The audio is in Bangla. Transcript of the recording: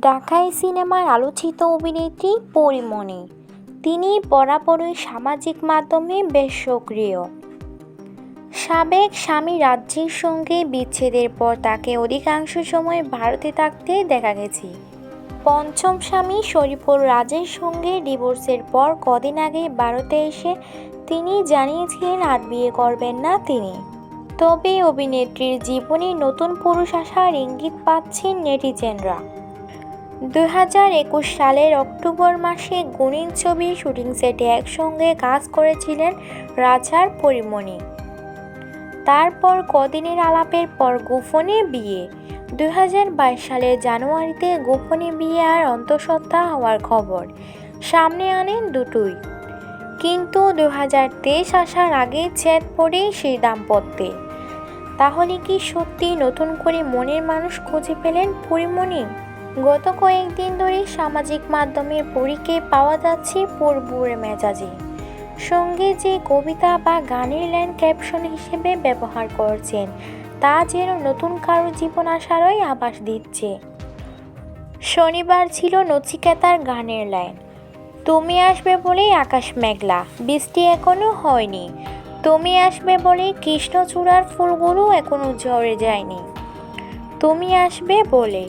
ঢাকাই সিনেমার আলোচিত অভিনেত্রী পরীমণি তিনি বরাবরই সামাজিক মাধ্যমে বেশ সক্রিয়। সাবেক স্বামী রাজ্যের সঙ্গে বিচ্ছেদের পর তাকে অধিকাংশ সময় ভারতে থাকতে দেখা গেছে। পঞ্চম স্বামী শরীফুল রাজের সঙ্গে ডিভোর্সের পর কদিন আগে ভারতে এসে তিনি জানিয়েছিলেন, আর বিয়ে করবেন না তিনি। তবে অভিনেত্রীর জীবনে নতুন পুরুষ আসার ইঙ্গিত পাচ্ছেন নেটিজেনরা। দুই হাজার একুশ সালের অক্টোবর মাসে গুণিন ছবির শুটিং সেটে একসঙ্গে কাজ করেছিলেন রাজার পরিমণি। তারপর কদিনের আলাপের পর গোপনে বিয়ে। দুই হাজার বাইশ সালের জানুয়ারিতে গোপনে বিয়ে আর অন্তঃসত্ত্বা হওয়ার খবর। সামনে আনেন দুটোই। কিন্তু দু হাজার তেইশ আসার আগে ছেদ পড়ে সেই দাম্পত্যে। তাহলে কি সত্যি নতুন করে মনের মানুষ খুঁজে পেলেন পরিমণি? গত কয়েকদিন ধরে সামাজিক মাধ্যমে পরীকে পাওয়া যাচ্ছে পূর্বুরে মেজাজে। সঙ্গে যে কবিতা বা গানের লাইন ক্যাপশন হিসেবে ব্যবহার করছেন, তা যেন নতুন কারও জীবন আসারই আভাস দিচ্ছে। শনিবার ছিল নচিকেতার গানের লাইন তুমি আসবে বলেই আকাশ মেঘলা, বৃষ্টি এখনও হয়নি। তুমি আসবে বলে কৃষ্ণচূড়ার ফুলগুলো এখনও ঝরে যায়নি। তুমি আসবে বলে